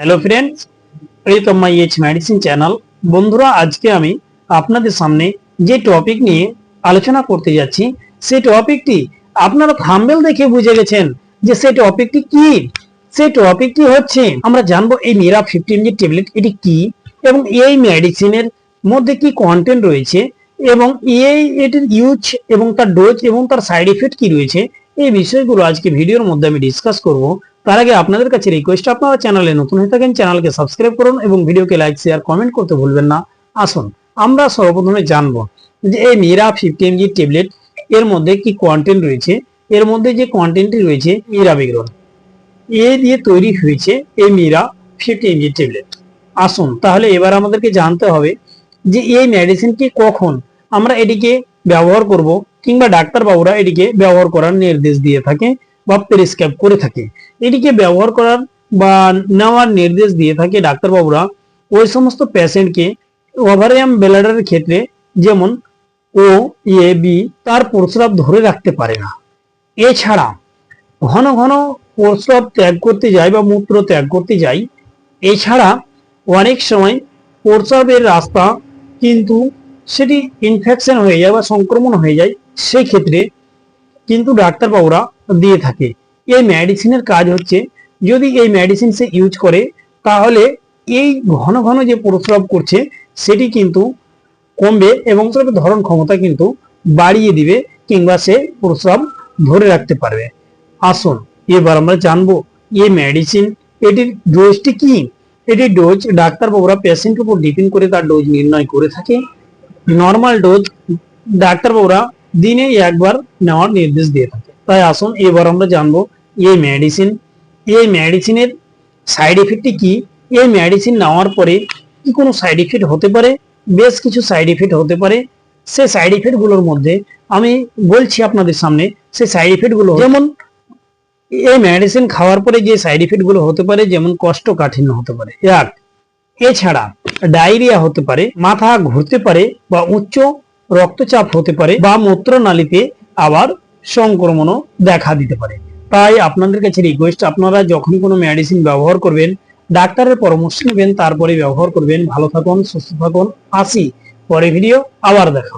Hello friends তো মাই H medicine channel বন্ধুরা, আজকে আমি আপনাদের সামনে যে টপিক নিয়ে আলোচনা করতে যাচ্ছি, সেই টপিকটি আপনারা থাম্বেল দেখে বুঝে গেছেন যে সেই টপিকটি কি। সেই টপিকটি হচ্ছে, আমরা জানব এই মিরা ফিফটিন যে ট্যাবলেট এটি কি এবং এই মেডিসিনের মধ্যে কি কন্টেন্ট রয়েছে এবং এই এটির ইউজ এবং তার ডোজ এবং তার সাইড এফেক্ট কি রয়েছে, এই বিষয়গুলো আজকে ভিডিওর মধ্যে আমি ডিসকাস করব। তার আগে আপনাদের কাছে রিকোয়েস্ট আপনারা চ্যানেলে নতুন হয়ে থাকেন চ্যানেলকে সাবস্ক্রাইব করুন এবং ভিডিওকে লাইক শেয়ার কমেন্ট করতে ভুলবেন না। আসুন, আমরা সর্বপ্রথমে জানব যে এই মিরা ফিফটি এমজি ট্যাবলেট এর মধ্যে কি কন্টেন্ট রয়েছে? এর মধ্যে যে কন্টেন্টটি রয়েছে মিরা বিগ্রহ এ দিয়ে তৈরি হয়েছে এই মিরা ফিফটি এমজি ট্যাবলেট আসুন, তাহলে এবার আমাদেরকে জানতে হবে যে এই মেডিসিনটি কখন আমরা এটিকে ব্যবহার করব কিংবা ডাক্তারবাবুরা এটিকে ব্যবহার করার নির্দেশ দিয়ে থাকে। বা প্রেসক্রাইব করে থাকে। এটিকে ব্যবহার করার বা নেওয়ার নির্দেশ দিয়ে থাকে ডাক্তারবাবুরা। ওই সমস্ত প্যাশেন্টকে ওভারিয়াম ব্লাডারের ক্ষেত্রে যেমন ও এ বি তার প্রস্রাব ধরে রাখতে পারে না। এছাড়া ঘন ঘন প্রস্রাব ত্যাগ করতে যায় বা মূত্র ত্যাগ করতে যায়। এছাড়া অনেক সময় প্রস্রাবের রাস্তা কিন্তু সেটি ইনফেকশন হয়ে যায় বা সংক্রমণ হয়ে যায়। সেই ক্ষেত্রে কিন্তু ডাক্তারবাবুরা দিয়ে থাকে। এই মেডিসিনের কাজ হচ্ছে, যদি এই মেডিসিন সে ইউজ করে, তাহলে এই ঘন ঘন যে প্রস্রাব করছে, সেটি কিন্তু কমবে এবং তার ধরন ক্ষমতা কিন্তু বাড়িয়ে দিবে কিংবা সে প্রস্রাব ধরে রাখতে পারবে। আসুন, এবার আমরা জানব, এই মেডিসিন এটির ডোজটি কি? এটির ডোজ ডাক্তারবাবুরা পেশেন্টের উপর ডিপেন্ড করে তার ডোজ নির্ণয় করে থাকে। নর্মাল ডোজ ডাক্তারবাবুরা দিনে একবার নেওয়ার নির্দেশ দিয়ে থাকে। তাই আসুন এবার আমরা জানব, এই মেডিসিন এই মেডিসিনের সাইড এফেক্টটি কি? এই মেডিসিন নেওয়ার পরে কি কোনো সাইড এফেক্ট হতে পারে? বেশ কিছু সাইড এফেক্ট হতে পারে। সেই সাইড এফেক্টগুলোর মধ্যে আমি বলছি আপনাদের সামনে সেই সাইড এফেক্টগুলো যেমন এই মেডিসিন খাওয়ার পরে যে সাইড এফেক্টগুলো হতে পারে, যেমন কষ্টকাঠিন্য হতে পারে এক এছাড়া ডায়রিয়া হতে পারে, মাথা ঘুরতে পারে বা উচ্চ রক্তচাপ হতে পারে বা মূত্রনালীতে আবার সংক্রমণও দেখা দিতে পারে। তাই আপনাদের কাছে রিকোয়েস্ট আপনারা যখন কোনো মেডিসিন ব্যবহার করবেন, ডাক্তারের পরামর্শ নেবেন, তারপরে ব্যবহার করবেন। ভালো থাকুন, সুস্থ থাকুন। আসি। পরে ভিডিও আবার দেখা